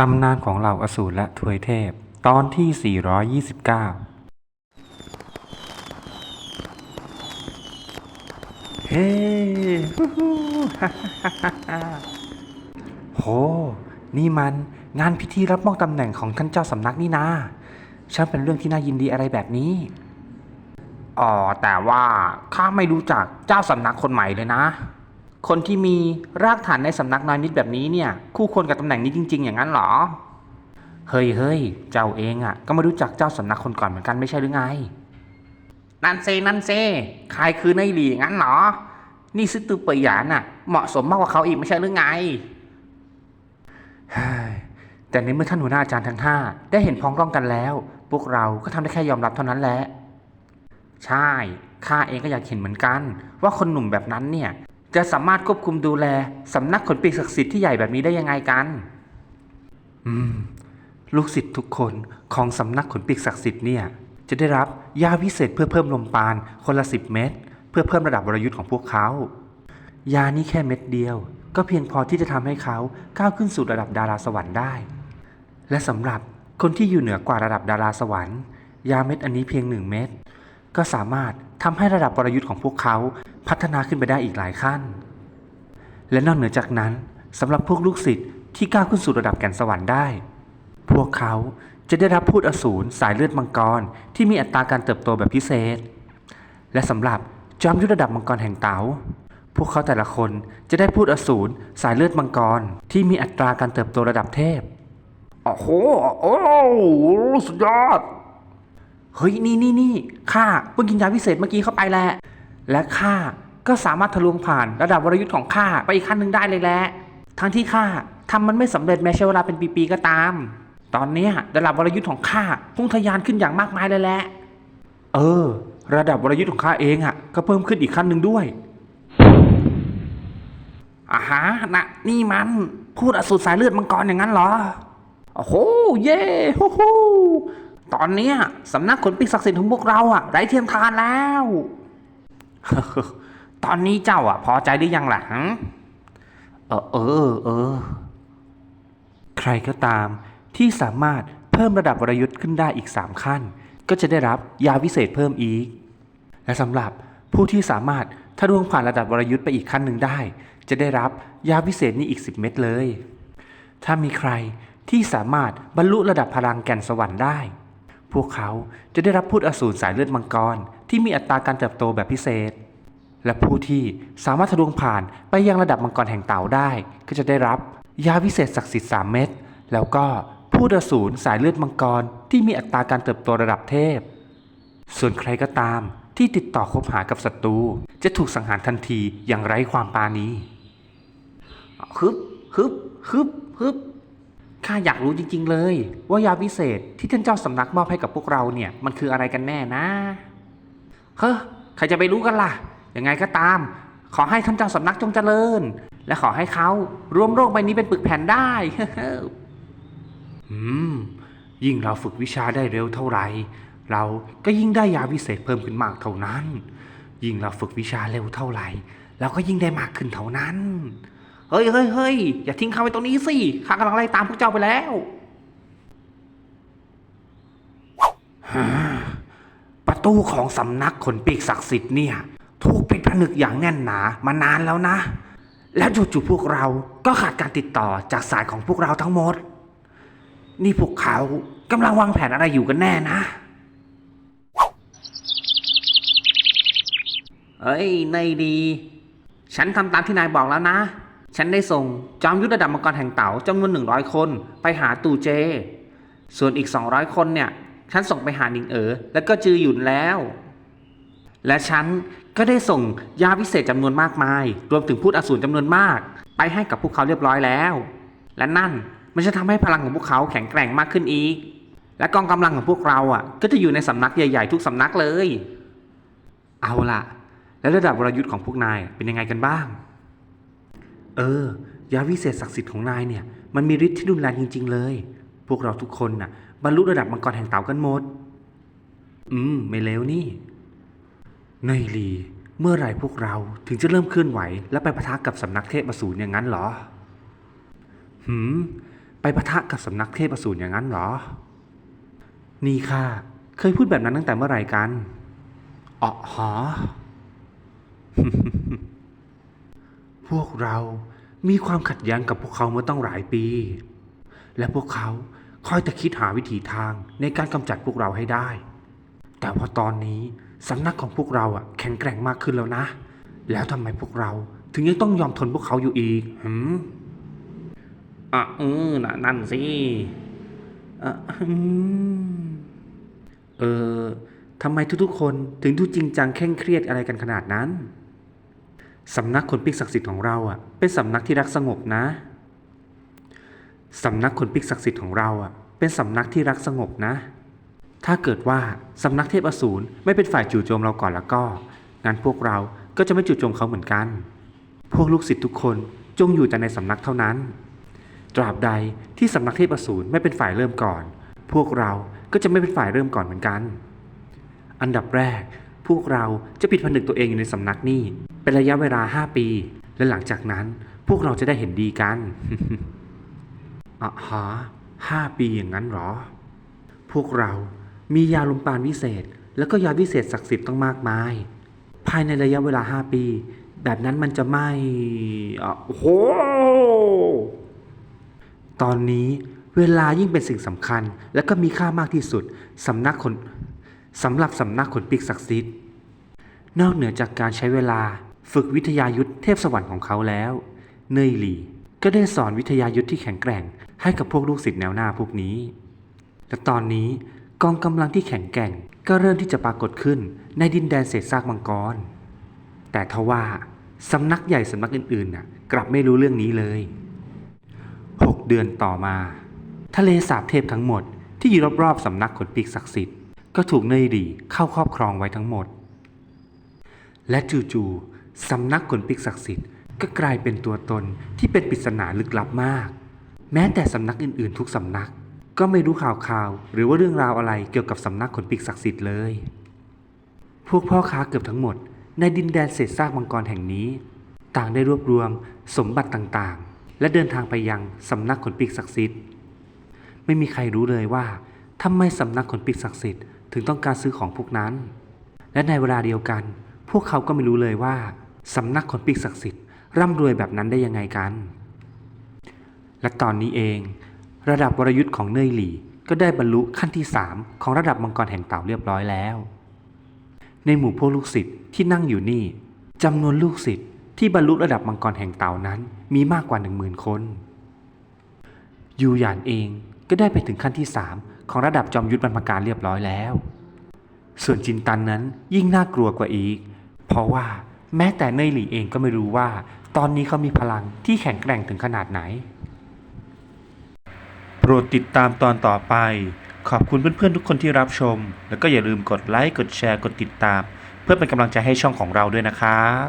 ตำนานของเหล่าอสูรและทวยเทพ ตอนที่ 429 เฮ้ฮู้ฮู้ฮ่าฮ่าฮ่าฮ่าโห นี่มันงานพิธีรับมอบตำแหน่งของท่านเจ้าสำนักนี่นาช่างเป็นเรื่องที่น่ายินดีอะไรแบบนี้ อ๋อ แต่ว่าข้าไม่รู้จักเจ้าสำนักคนใหม่เลยนะ คนที่มีรากฐานในสำนักน้อยนิดแบบนี้เนี่ย คู่ควรกับตำแหน่งนี้จริง ๆ อย่างนั้นเหรอ เฮ้ยเฮ้ยเจ้าเองอะ่ะ ก็ไม่รู้จักเจ้าสำนักคนก่อนเหมือนกันไม่ใช่หรือไง นันเซนันเซใครคือในายหลีงั้นเหรอ นี่ซื้อตือเปยหยานน่ะ เหมาะสมมากกว่าเขาอีกไม่ใช่หรือไงแต่ในเมื่อท่านหัวหน้าอาจารย์ทั้งห้าได้เห็นพ้องต้องกันแล้ว พวกเราก็ทำได้แค่ยอมรับเท่านั้นแหละ ใช่ ข้าเองก็อยากเห็นเหมือนกัน ว่าคนหนุ่มแบบนั้นเนี่ย จะสามารถควบคุมดูแลสำนักขนปีกศักดิ์สิทธิ์ที่ใหญ่แบบนี้ได้ยังไงกัน อืม ลูกศิษย์ทุกคนของสำนักขนปีกศักดิ์สิทธิ์เนี่ย จะได้รับยาวิเศษเพื่อเพิ่มลมปานคนละสิบเม็ดเพื่อเพิ่มระดับวรยุทธ์ของพวกเขา ยานี้แค่เม็ดเดียว ก็เพียงพอที่จะทำให้เขาก้าวขึ้นสู่ระดับดาราสวรรค์ได้ และสำหรับคนที่อยู่เหนือกว่าระดับดาราสวรรค์ ยาเม็ดอันนี้เพียงหนึ่งเม็ดก็สามารถ ทำให้ระดับวรยุทธ์ของพวกเขาพัฒนาขึ้นไปได้อีกหลายขั้น และนอกเหนือจากนั้นสำหรับพวกลูกศิษย์ที่ก้าวขึ้นสู่ระดับแก่นสวรรค์ได้ พวกเขาจะได้รับพูดอสูรสายเลือดมังกรที่มีอัตราการเติบโตแบบพิเศษ และสำหรับจอมยุทธระดับมังกรแห่งเต๋าพวกเขาแต่ละคนจะได้พูดอสูรสายเลือดมังกรที่มีอัตราการเติบโตระดับเทพ โอ้โห โอ้สุดยอด เฮ้ยนี่นี่นี่ข้าเพิ่งกินยาพิเศษเมื่อกี้เข้าไปแหละและข้าก็สามารถทะลวงผ่านระดับวรยุทธ์ของข้าไปอีกขั้นหนึ่งได้เลยแหละทั้งที่ข้าทำมันไม่สำเร็จแม้ใช้เวลาเป็นปีๆก็ตาม ตอนนี้ระดับวรยุทธ์ของข้าพุ่งทะยานขึ้นอย่างมากมายเลยแหละเออ ระดับวรยุทธ์ของข้าเองอะ ก็เพิ่มขึ้นอีกขั้นหนึ่งด้วยอาฮะนะนี่มัน พูดอสูรสายเลือดมังกรอย่างนั้นเหรอ โอ้โห เย่ฮู้ ตอนเนี้ยสำนักขนปีกศักดิ์สิทธิ์ของพวกเราอะไร้เทียมทานแล้ว ตอนนี้เจ้าอะพอใจหรือยังล่ะเออเออเออ ใครก็ตามที่สามารถเพิ่มระดับวรยุทธ์ขึ้นได้อีก 3 ขั้น ก็จะได้รับยาวิเศษเพิ่มอีก และสำหรับผู้ที่สามารถทะลวงผ่านระดับวรยุทธ์ไปอีกขั้นหนึ่งได้ จะได้รับยาวิเศษนี้อีก 10 เม็ดเลย ถ้ามีใครที่สามารถบรรลุระดับพลังแก่นสวรรค์ได้ พวกเขาจะได้รับพูดอสูรสายเลือดมังกร ที่มีอัตราการเติบโตแบบพิเศษ และผู้ที่สามารถทะลวงผ่านไปยังระดับมังกรแห่งเต่าได้ ก็จะได้รับยาวิเศษศักดิ์สิทธิ์3เม็ดแล้วก็พูดอสูรสายเลือดมังกร ที่มีอัตราการเติบโตระดับเทพ ส่วนใครก็ตามที่ติดต่อคบหากับศัตรูจะถูกสังหารทันทีอย่างไร้ความปราณีฮึบฮึบฮึบฮึบ ข้าอยากรู้จริง ๆ เลย ว่ายาวิเศษที่ท่านเจ้าสำนักมอบให้กับพวกเราเนี่ยมันคืออะไรกันแน่นะเฮ้อใครจะไปรู้กันล่ะยังไงก็ตาม ขอให้ท่านเจ้าสำนักจงเจริญ และขอให้เขารวมโลกใบนี้เป็นปึกแผ่นได้อืมยิ่งเราฝึกวิชาได้เร็วเท่าไหร่เราก็ยิ่งได้ยาวิเศษเพิ่มขึ้นมากเท่านั้น ยิ่งเราฝึกวิชาเร็วเท่าไหร่เราก็ยิ่งได้มากขึ้นเท่านั้น เฮ้ยเฮ้ยเฮ้ยอย่าทิ้งข้าไว้ตรงนี้สิข้ากำลังไล่ตามพวกเจ้าไปแล้วฮ่าประตูของสำนักขนปีกศักดิ์สิทธิ์เนี่ย ถูกปิดผนึกอย่างแน่นหนามานานแล้วนะ แล้วจู่ๆพวกเราก็ขาดการติดต่อจากสายของพวกเราทั้งหมด นี่พวกเขากำลังวางแผนอะไรอยู่กันแน่นะเอ้ยนายดี ฉันทำตามที่นายบอกแล้วนะ ฉันได้ส่งจอมยุทธระดับมังกรแห่งเต๋าจำนวนหนึ่งร้อยคนไปหาตู่เจ ส่วนอีกสองร้อยคนเนี่ย ฉันส่งไปหาหนิงเอ๋อแล้วก็จือหยุนแล้ว และฉันก็ได้ส่งยาวิเศษจำนวนมากมาย รวมถึงพูดอสูรจำนวนมาก ไปให้กับพวกเขาเรียบร้อยแล้ว และนั่นมันจะทำให้พลังของพวกเขาแข็งแกร่งมากขึ้นอีก และกองกำลังของพวกเราอะ ก็จะอยู่ในสำนักใหญ่ๆ ทุกสำนักเลย เอาล่ะ แล้วระดับวรยุทธ์ของพวกนายเป็นยังไงกันบ้าง เออ ยาวิเศษศักดิ์สิทธิ์ของนายเนี่ย มันมีฤทธิ์ที่รุนแรงจริง ๆ เลย พวกเราทุกคนน่ะ บรรลุระดับมังกรแห่งเต่ากันหมด อืม ไม่เลวนี่นายลี เมื่อไหร่พวกเราถึงจะเริ่มเคลื่อนไหว และไปปะทะกับสำนักเทพอสูรอย่างนั้นเหรอ หืม ไปปะทะกับสำนักเทพอสูรอย่างนั้นเหรอ นี่ค่ะ เคยพูดแบบนั้นตั้งแต่เมื่อไหร่กันอ๋อหอ พวกเรามีความขัดแย้งกับพวกเขามาตั้งหลายปี และพวกเขาคอยแต่คิดหาวิธีทางในการกำจัดพวกเราให้ได้ แต่พอตอนนี้สำนักของพวกเราอะแข็งแกร่งมากขึ้นแล้วนะ แล้วทำไมพวกเราถึงยังต้องยอมทนพวกเขาอยู่อีกหืมอะเออนะนั่นสิอะอืมเออทำไมทุกๆคนถึงดูจริงจังเคร่งเครียดอะไรกันขนาดนั้น สำนักขนปิกศักดิ์สิทธิ์ของเราอะเป็นสำนักที่รักสงบนะสำนักขนปิกศักดิ์สิทธิ์ของเราอะเป็นสำนักที่รักสงบนะ ถ้าเกิดว่าสำนักเทพอสูรไม่เป็นฝ่ายจู่โจมเราก่อนแล้วก็งั้นพวกเราก็จะไม่จู่โจมเขาเหมือนกัน พวกลูกศิษย์ทุกคนจงอยู่แต่ในสำนักเท่านั้น ตราบใดที่สำนักเทพอสูรไม่เป็นฝ่ายเริ่มก่อน พวกเราก็จะไม่เป็นฝ่ายเริ่มก่อนเหมือนกัน อันดับแรก พวกเราจะปิดผนึกตัวเองอยู่ในสำนักนี่ เป็นระยะเวลา 5 ปี และหลังจากนั้นพวกเราจะได้เห็นดีกันอะฮะห้าปีอย่างนั้นหรอ พวกเรามียาลมปานวิเศษ แล้วก็ยาวิเศษศักดิ์สิทธิ์ต้องมากมาย ภายในระยะเวลา5ปี แบบนั้นมันจะไม่อะโอ้โห ตอนนี้เวลายิ่งเป็นสิ่งสำคัญ และก็มีค่ามากที่สุดสำนักขนสำหรับสำนักขนปีกศักดิ์สิทธิ์ นอกเหนือจากการใช้เวลา ฝึกวิทยายุทธเทพสวรรค์ของเขาแล้ว เนยหลีก็ได้สอนวิทยายุทธที่แข็งแกร่ง ให้กับพวกลูกศิษย์แนวหน้าพวกนี้ และตอนนี้กองกำลังที่แข็งแกร่ง ก็เริ่มที่จะปรากฏขึ้นในดินแดนเศษซากมังกร แต่ทว่าสำนักใหญ่สำนักอื่นๆน่ะกลับไม่รู้เรื่องนี้เลย 6 เดือนต่อมา ทะเลสาบเทพทั้งหมดที่อยู่รอบๆสำนักขนปีกศักดิ์สิทธิ์ก็ถูกเนยหลีเข้าครอบครองไว้ทั้งหมด และจู่ๆ สำนักขนปีกศักดิ์สิทธิ์ก็กลายเป็นตัวตนที่เป็นปริศนาลึกลับมาก แม้แต่สำนักอื่นๆ ทุกสำนัก ก็ไม่รู้ข่าวข่าวๆหรือว่าเรื่องราวอะไรเกี่ยวกับสำนักขนปีกศักดิ์สิทธิ์เลย พวกพ่อค้าเกือบทั้งหมด ในดินแดนเศษซากมังกรแห่งนี้ ต่างได้รวบรวมสมบัติต่างๆ และเดินทางไปยังสำนักขนปีกศักดิ์สิทธิ์ ไม่มีใครรู้เลยว่าทำไมสำนักขนปีกศักดิ์สิทธิ์ถึงต้องการซื้อของพวกนั้น และในเวลาเดียวกัน พวกเขาก็ไม่รู้เลยว่าสำนักขนปีกศักดิ์สิทธิ์ร่ำรวยแบบนั้นได้ยังไงกัน และตอนนี้เอง ระดับวรยุทธ์ของเนยหลี่ก็ได้บรรลุขั้นที่ 3 ของระดับมังกรแห่งเต่าเรียบร้อยแล้ว ในหมู่พวกลูกศิษย์ที่นั่งอยู่นี่จำนวนลูกศิษย์ที่บรรลุระดับมังกรแห่งเต่านั้นมีมากกว่า 1 0,000 คนยูหยานเองก็ได้ไปถึงขั้นที่ 3 ของระดับจอมยุทธบรรพการเรียบร้อยแล้ว ส่วนจินตันนั้นยิ่งน่ากลัวกว่าอีก เพราะว่าแม้แต่เนยหลี่เองก็ไม่รู้ว่า ตอนนี้เขามีพลังที่แข็งแกร่งถึงขนาดไหน โปรดติดตามตอนต่อไป ขอบคุณเพื่อนๆทุกคนที่รับชม แล้วก็อย่าลืมกดไลค์กดแชร์กดติดตาม เพื่อเป็นกำลังใจให้ช่องของเราด้วยนะครับ